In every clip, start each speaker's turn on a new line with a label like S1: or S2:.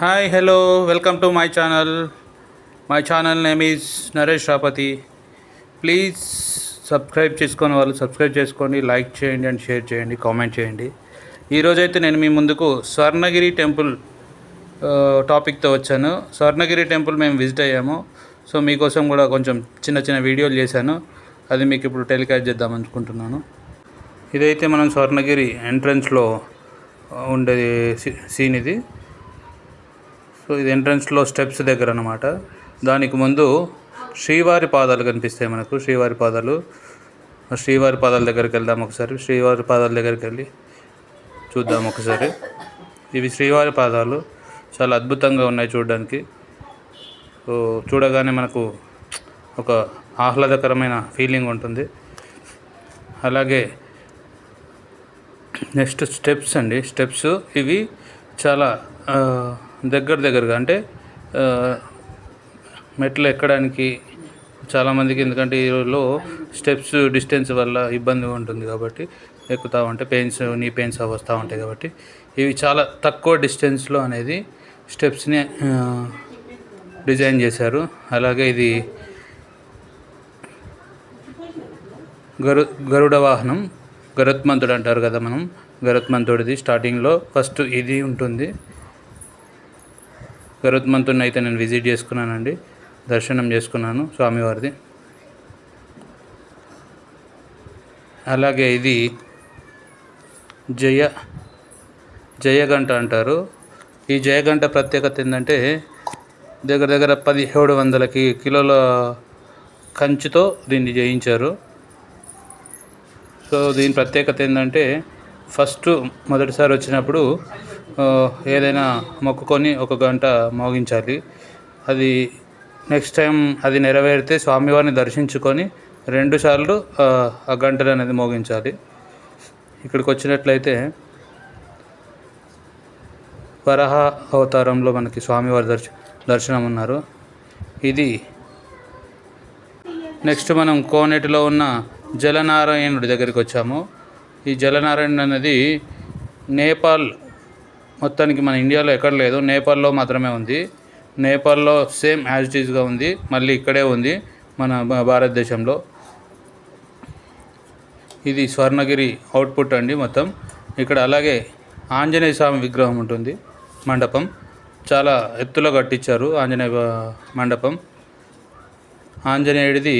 S1: Hi hello welcome to my channel my channel name is Naresh Rapati please subscribe చేసుకొని వాళ్ళు subscribe చేసుకోండి like చేయండి and share చేయండి comment చేయండి. ఈరోజైతే నేను మీ ముందుకు స్వర్ణగిరి టెంపుల్ టాపిక్తో వచ్చాను. స్వర్ణగిరి టెంపుల్ మేము విజిట్ అయ్యాము. సో మీకోసం కూడా కొంచెం చిన్న చిన్న వీడియోలు చేశాను. అది మీకు ఇప్పుడు టెలికాస్ట్ చేద్దాం అనుకుంటున్నాను. ఇదైతే మనం స్వర్ణగిరి ఎంట్రన్స్లో ఉండే సీ- సీన్ ఇది. సో ఇది ఎంట్రన్స్లో స్టెప్స్ దగ్గర అనమాట దానికి ముందు శ్రీవారి పాదాలు కనిపిస్తాయి మనకు. శ్రీవారి పాదాలు. శ్రీవారి పాదాల దగ్గరికి వెళ్దాం ఒకసారి. శ్రీవారి పాదాల దగ్గరికి వెళ్ళి చూద్దాం ఒకసారి. ఇవి శ్రీవారి పాదాలు. చాలా అద్భుతంగా ఉన్నాయి చూడడానికి. సో చూడగానే మనకు ఒక ఆహ్లాదకరమైన ఫీలింగ్ ఉంటుంది. అలాగే నెక్స్ట్ స్టెప్స్ అండి. స్టెప్స్ ఇవి చాలా దగ్గర దగ్గరగా అంటే మెట్లు ఎక్కడానికి చాలామందికి ఎందుకంటే ఈ రోజుల్లో స్టెప్స్ డిస్టెన్స్ వల్ల ఇబ్బందిగా ఉంటుంది కాబట్టి ఎక్కుతా ఉంటే పెయిన్స్ నీ పెయిన్స్ వస్తూ ఉంటాయి కాబట్టి ఇవి చాలా తక్కువ డిస్టెన్స్లో అనేది స్టెప్స్ని డిజైన్ చేశారు. అలాగే ఇది గరు గరుడ వాహనం గరుత్మంతుడు అంటారు కదా మనం గరుత్మంతుడిది స్టార్టింగ్లో ఫస్ట్ ఇది ఉంటుంది. గరుత్మంతుడిని అయితే నేను విజిట్ చేసుకున్నానండి. దర్శనం చేసుకున్నాను స్వామివారిది. అలాగే ఇది జయ జయగంట అంటారు. ఈ జయగంట ప్రత్యేకత ఏంటంటే దగ్గర దగ్గర పదిహేడు వందలకి కిలోల కంచుతో దీన్ని జయించారు. సో దీని ప్రత్యేకత ఏంటంటే ఫస్ట్ మొదటిసారి వచ్చినప్పుడు ఏదైనా మొక్కుకొని ఒక గంట మోగించాలి. అది నెక్స్ట్ టైం అది నెరవేరితే స్వామివారిని దర్శించుకొని రెండుసార్లు ఆ, గంటలు అనేది మోగించాలి. ఇక్కడికి వచ్చినట్లయితే వరహ అవతారంలో మనకి స్వామివారి దర్శ దర్శనం ఉన్నారు. ఇది నెక్స్ట్ మనం కోనేటిలో ఉన్న జలనారాయణుడి దగ్గరికి వచ్చాము. ఈ జలనారాయణ అనేది నేపాల్ మొత్తానికి మన ఇండియాలో ఎక్కడ లేదు. నేపాల్లో మాత్రమే ఉంది. నేపాల్లో సేమ్ యాజ్ ఇట్ ఈస్గా ఉంది. మళ్ళీ ఇక్కడే ఉంది మన భారతదేశంలో. ఇది స్వర్ణగిరి అవుట్పుట్ అండి మొత్తం. ఇక్కడ అలాగే ఆంజనేయ స్వామి విగ్రహం ఉంటుంది మండపం. చాలా ఎత్తులో కట్టించారు ఆంజనేయ మండపం. ఆంజనేయుడిది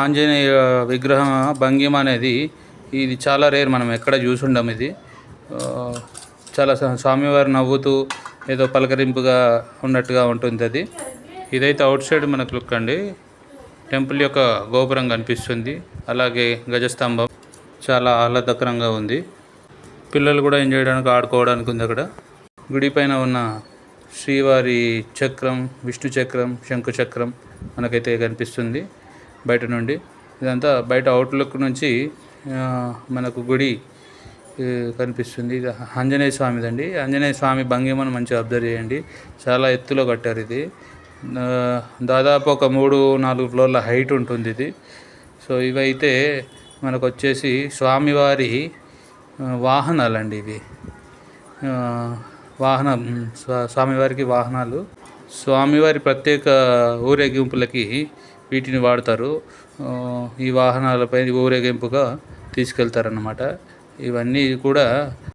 S1: ఆంజనేయ విగ్రహం భంగిమ అనేది ఇది చాలా రేర్ మనం ఎక్కడ చూసుండం ఇది. చాలా స్వామివారు నవ్వుతూ ఏదో పలకరింపుగా ఉన్నట్టుగా ఉంటుంది అది. ఇదైతే అవుట్ సైడ్ మనకు లుక్ అండి. టెంపుల్ యొక్క గోపురం కనిపిస్తుంది. అలాగే గజస్తంభం చాలా ఆహ్లాదకరంగా ఉంది. పిల్లలు కూడా ఎంజాయ్ చేయడానికి ఆడుకోవడానికి ఉంది అక్కడ. గుడి పైన ఉన్న శ్రీవారి చక్రం విష్ణు చక్రం శంకు చక్రం మనకైతే కనిపిస్తుంది బయట నుండి. ఇదంతా బయట అవుట్లుక్ నుంచి మనకు గుడి కనిపిస్తుంది. ఇది ఆంజనేయ స్వామిదండి. ఆంజనేయ స్వామి భంగిమను మంచిగా అబ్జర్వ్ చేయండి. చాలా ఎత్తులో కట్టారు ఇది. దాదాపు ఒక మూడు నాలుగు ఫ్లోర్ల హైట్ ఉంటుంది ఇది. సో ఇవైతే మనకు వచ్చేసి స్వామివారి వాహనాలండి ఇవి. వాహనం స్వామివారికి వాహనాలు. స్వామివారి ప్రత్యేక ఊరేగింపులకి వీటిని వాడతారు. ఈ వాహనాలపై ఊరేగింపుగా తీసుకెళ్తారన్నమాట. ఇవన్నీ కూడా